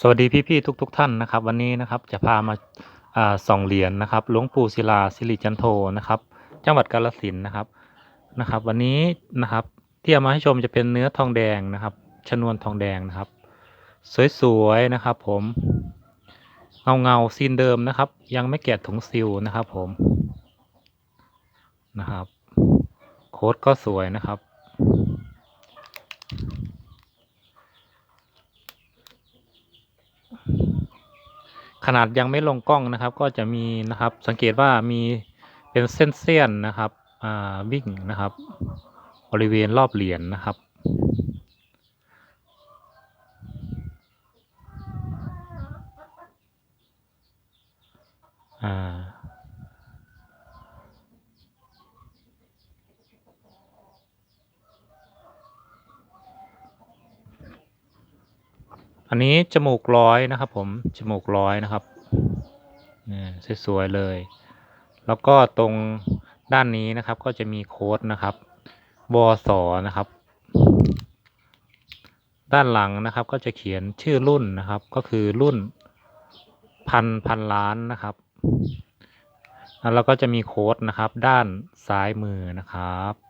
สวัสดีพี่ๆทุก ๆ ท่านนะครับ วันนี้นะครับจะพามาอ่าส่องเหรียญนะครับหลวงปู่ศิลาสิริจันโทนะครับ จังหวัดกาฬสินนะครับนะครับ วันนี้นะครับที่เอามาให้ชมจะเป็นเนื้อทองแดงนะครับ ชนวนทองแดงนะครับ สวยๆนะครับ ผมเงาเงาซีนเดิมนะครับ ยังไม่แกะถุงซิลนะครับ ผมนะครับ โค้ดก็สวยนะครับ ขนาดยังไม่ลงกล้องนะครับ ก็จะมีนะครับ สังเกตว่ามีเป็นเส้นเส้นๆนะครับวิ่งนะครับ บริเวณรอบเหรียญนะครับ อ่า อันนี้จมูกร้อยนะครับ ผมจมูกร้อยนะครับนี่สวยๆเลย แล้วก็ตรงด้านนี้นะครับ ก็จะมีโค้ดนะครับวสนะครับ ด้านหลังนะครับ ก็จะเขียนชื่อรุ่นนะครับ ก็คือรุ่นพันพันล้านนะครับแล้วก็จะมีโค้ดนะครับ ด้านซ้ายมือนะครับ